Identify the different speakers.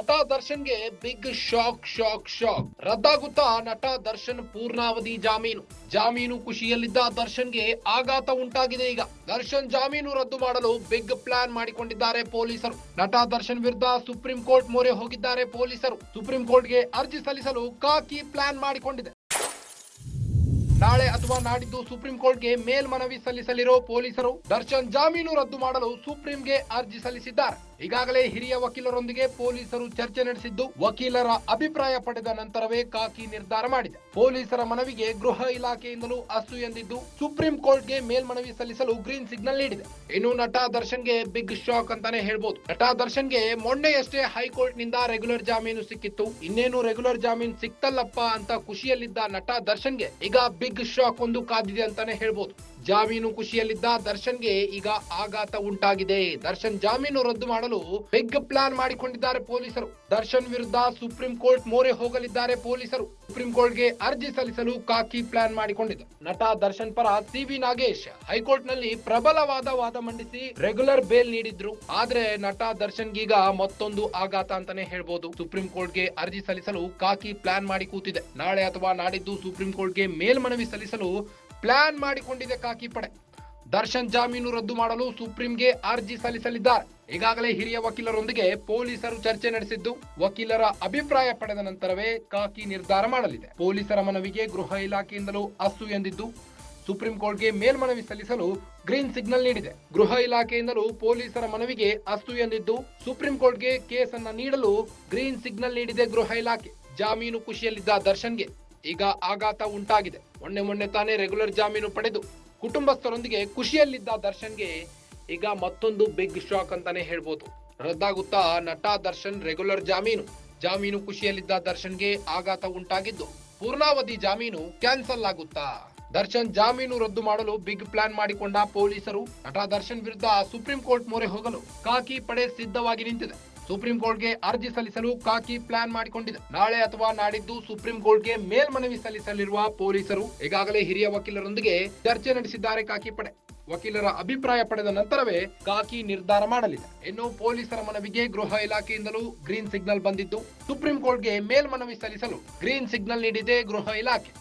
Speaker 1: ನಟ ದರ್ಶನ್ಗೆ big shock shock shock. ರದ್ದಾಗುತ್ತಾ ನಟ ದರ್ಶನ್ ಪೂರ್ಣಾವಧಿ ಜಾಮೀನು. ಜಾಮೀನು ಖುಷಿಯಲ್ಲಿದ್ದ ದರ್ಶನ್ಗೆ ಆಘಾತ ಉಂಟಾಗಿದೆ ಈಗ. ದರ್ಶನ್ ಜಾಮೀನು ರದ್ದು ಮಾಡಲು ಬಿಗ್ ಪ್ಲಾನ್ ಮಾಡಿಕೊಂಡಿದ್ದಾರೆ ಪೊಲೀಸರು. ನಟ ದರ್ಶನ್ ವಿರುದ್ಧ ಸುಪ್ರೀಂ ಕೋರ್ಟ್ ಮೊರೆ ಹೋಗಿದ್ದಾರೆ ಪೊಲೀಸರು. ಸುಪ್ರೀಂ ಕೋರ್ಟ್ಗೆ ಅರ್ಜಿ ಸಲ್ಲಿಸಲು ಕಾಕಿ ಪ್ಲಾನ್ ಮಾಡಿಕೊಂಡಿದೆ. ನಾಳೆ ಅಥವಾ ನಾಡಿದ್ದು ಸುಪ್ರೀಂ ಕೋರ್ಟ್ಗೆ ಮೇಲ್ಮನವಿ ಸಲ್ಲಿಸಲಿರೋ ಪೊಲೀಸರು ದರ್ಶನ್ ಜಾಮೀನು ರದ್ದು ಮಾಡಲು ಸುಪ್ರೀಂಗೆ ಅರ್ಜಿ ಸಲ್ಲಿಸಿದ್ದಾರೆ. ಈಗಾಗಲೇ ಹಿರಿಯ ವಕೀಲರೊಂದಿಗೆ ಪೊಲೀಸರು ಚರ್ಚೆ ನಡೆಸಿದ್ದು ವಕೀಲರ ಅಭಿಪ್ರಾಯ ಪಡೆದ ನಂತರವೇ ಕಾಕಿ ನಿರ್ಧಾರ ಮಾಡಿದೆ. ಪೊಲೀಸರ ಮನವಿಗೆ ಗೃಹ ಇಲಾಖೆಯಿಂದಲೂ ಅಸ್ತು ಎಂದಿದ್ದು ಸುಪ್ರೀಂ ಕೋರ್ಟ್ಗೆ ಮೇಲ್ಮನವಿ ಸಲ್ಲಿಸಲು ಗ್ರೀನ್ ಸಿಗ್ನಲ್ ನೀಡಿದೆ. ಇನ್ನು ನಟ ದರ್ಶನ್ಗೆ ಬಿಗ್ ಶಾಕ್ ಅಂತಾನೆ ಹೇಳ್ಬೋದು. ನಟ ದರ್ಶನ್ಗೆ ಮೊನ್ನೆಯಷ್ಟೇ ಹೈಕೋರ್ಟ್ನಿಂದ ರೆಗ್ಯುಲರ್ ಜಾಮೀನು ಸಿಕ್ಕಿತ್ತು. ಇನ್ನೇನು ರೆಗ್ಯುಲರ್ ಜಾಮೀನು ಸಿಕ್ತಲ್ಲಪ್ಪ ಅಂತ ಖುಷಿಯಲ್ಲಿದ್ದ ನಟ ದರ್ಶನ್ಗೆ ಈಗ ಬಿಗ್ ಶಾಕ್ ಒಂದು ಕಾದಿದೆ ಅಂತಾನೆ ಹೇಳ್ಬೋದು. ಜಾಮೀನು ಖುಷಿಯಲ್ಲಿದ್ದ ದರ್ಶನ್ಗೆ ಈಗ ಆಘಾತ ಉಂಟಾಗಿದೆ. ದರ್ಶನ್ ಜಾಮೀನು ರದ್ದು ಮಾಡಲು ಬಿಗ್ ಪ್ಲಾನ್ ಮಾಡಿಕೊಂಡಿದ್ದಾರೆ ಪೊಲೀಸರು. ದರ್ಶನ್ ವಿರುದ್ಧ ಸುಪ್ರೀಂ ಕೋರ್ಟ್ ಮೋರೆ ಹೋಗಲಿದ್ದಾರೆ ಪೊಲೀಸರು. ಸುಪ್ರೀಂ ಕೋರ್ಟ್ಗೆ ಅರ್ಜಿ ಸಲ್ಲಿಸಲು ಕಾಕಿ ಪ್ಲಾನ್ ಮಾಡಿಕೊಂಡಿದೆ. ನಟ ದರ್ಶನ್ ಪರ ಸಿವಿ ನಾಗೇಶ್ ಹೈಕೋರ್ಟ್ನಲ್ಲಿ ಪ್ರಬಲವಾದ ವಾದ ಮಂಡಿಸಿ ರೆಗ್ಯುಲರ್ ಬೇಲ್ ನೀಡಿದ್ರು. ಆದ್ರೆ ನಟ ದರ್ಶನ್ಗೀಗ ಮತ್ತೊಂದು ಆಘಾತ ಅಂತಾನೆ ಹೇಳ್ಬೋದು. ಸುಪ್ರೀಂ ಕೋರ್ಟ್ಗೆ ಅರ್ಜಿ ಸಲ್ಲಿಸಲು ಕಾಕಿ ಪ್ಲಾನ್ ಮಾಡಿ ಕೂತಿದೆ. ನಾಳೆ ಅಥವಾ ನಾಡಿದ್ದು ಸುಪ್ರೀಂ ಕೋರ್ಟ್ಗೆ ಮೇಲ್ಮನವಿ ಸಲ್ಲಿಸಲು ಪ್ಲಾನ್ ಮಾಡಿಕೊಂಡಿದೆ ಕಾಕಿ ಪಡೆ. ದರ್ಶನ್ ಜಾಮೀನು ರದ್ದು ಮಾಡಲು ಸುಪ್ರೀಂಗೆ ಅರ್ಜಿ ಸಲ್ಲಿಸಲಿದ್ದಾರೆ. ಈಗಾಗಲೇ ಹಿರಿಯ ವಕೀಲರೊಂದಿಗೆ ಪೊಲೀಸರು ಚರ್ಚೆ ನಡೆಸಿದ್ದು, ವಕೀಲರ ಅಭಿಪ್ರಾಯ ಪಡೆದ ನಂತರವೇ ಕಾಕಿ ನಿರ್ಧಾರ ಮಾಡಲಿದೆ. ಪೊಲೀಸರ ಮನವಿಗೆ ಗೃಹ ಇಲಾಖೆಯಿಂದಲೂ ಅಸ್ತು ಎಂದಿದ್ದು, ಸುಪ್ರೀಂ ಕೋರ್ಟ್ಗೆ ಮೇಲ್ಮನವಿ ಸಲ್ಲಿಸಲು ಗ್ರೀನ್ ಸಿಗ್ನಲ್ ನೀಡಿದೆ. ಗೃಹ ಇಲಾಖೆಯಿಂದಲೂ ಪೊಲೀಸರ ಮನವಿಗೆ ಅಸ್ತು ಎಂದಿದ್ದು, ಸುಪ್ರೀಂ ಕೋರ್ಟ್ಗೆ ಕೇಸ್ ಅನ್ನ ನೀಡಲು ಗ್ರೀನ್ ಸಿಗ್ನಲ್ ನೀಡಿದೆ ಗೃಹ ಇಲಾಖೆ. ಜಾಮೀನು ಖುಷಿಯಲ್ಲಿದ್ದ ದರ್ಶನ್ಗೆ ಈಗ ಆಘಾತ ಉಂಟಾಗಿದೆ. ಮೊನ್ನೆ ಮೊನ್ನೆ ತಾನೇ ರೆಗ್ಯುಲರ್ ಜಾಮೀನು ಪಡೆದು ಕುಟುಂಬಸ್ಥರೊಂದಿಗೆ ಖುಷಿಯಲ್ಲಿದ್ದ ದರ್ಶನ್ಗೆ ಈಗ ಮತ್ತೊಂದು ಬಿಗ್ ಶಾಕ್ ಅಂತಾನೆ ಹೇಳ್ಬೋದು. ರದ್ದಾಗುತ್ತಾ ನಟ ದರ್ಶನ್ ರೆಗ್ಯುಲರ್ ಜಾಮೀನು. ಜಾಮೀನು ಖುಷಿಯಲ್ಲಿದ್ದ ದರ್ಶನ್ಗೆ ಆಘಾತ ಉಂಟಾಗಿದ್ದು, ಪೂರ್ಣಾವಧಿ ಜಾಮೀನು ಕ್ಯಾನ್ಸಲ್ ಆಗುತ್ತಾ? ದರ್ಶನ್ ಜಾಮೀನು ರದ್ದು ಮಾಡಲು ಬಿಗ್ ಪ್ಲಾನ್ ಮಾಡಿಕೊಂಡ ಪೊಲೀಸರು. ನಟ ದರ್ಶನ್ ವಿರುದ್ಧ ಸುಪ್ರೀಂ ಕೋರ್ಟ್ ಮೊರೆ ಹೋಗಲು ಕಾಕಿ ಪಡೆ ಸಿದ್ಧವಾಗಿ ನಿಂತಿದೆ. ಸುಪ್ರೀಂ ಕೋರ್ಟ್ಗೆ ಅರ್ಜಿ ಸಲ್ಲಿಸಲು ಕಾಕಿ ಪ್ಲಾನ್ ಮಾಡಿಕೊಂಡಿದೆ. ನಾಳೆ ಅಥವಾ ನಾಡಿದ್ದು ಸುಪ್ರೀಂ ಕೋರ್ಟ್ಗೆ ಮೇಲ್ಮನವಿ ಸಲ್ಲಿಸಲಿರುವ ಪೊಲೀಸರು ಈಗಾಗಲೇ ಹಿರಿಯ ವಕೀಲರೊಂದಿಗೆ ಚರ್ಚೆ ನಡೆಸಿದ್ದಾರೆ ಕಾಕಿ ಪಡೆ. ವಕೀಲರ ಅಭಿಪ್ರಾಯ ಪಡೆದ ನಂತರವೇ ಕಾಕಿ ನಿರ್ಧಾರ ಮಾಡಲಿದೆ. ಇನ್ನು ಪೊಲೀಸರ ಮನವಿಗೆ ಗೃಹ ಇಲಾಖೆಯಿಂದಲೂ ಗ್ರೀನ್ ಸಿಗ್ನಲ್ ಬಂದಿದ್ದು, ಸುಪ್ರೀಂ ಕೋರ್ಟ್ಗೆ ಮೇಲ್ಮನವಿ ಸಲ್ಲಿಸಲು ಗ್ರೀನ್ ಸಿಗ್ನಲ್ ನೀಡಿದೆ ಗೃಹ ಇಲಾಖೆ.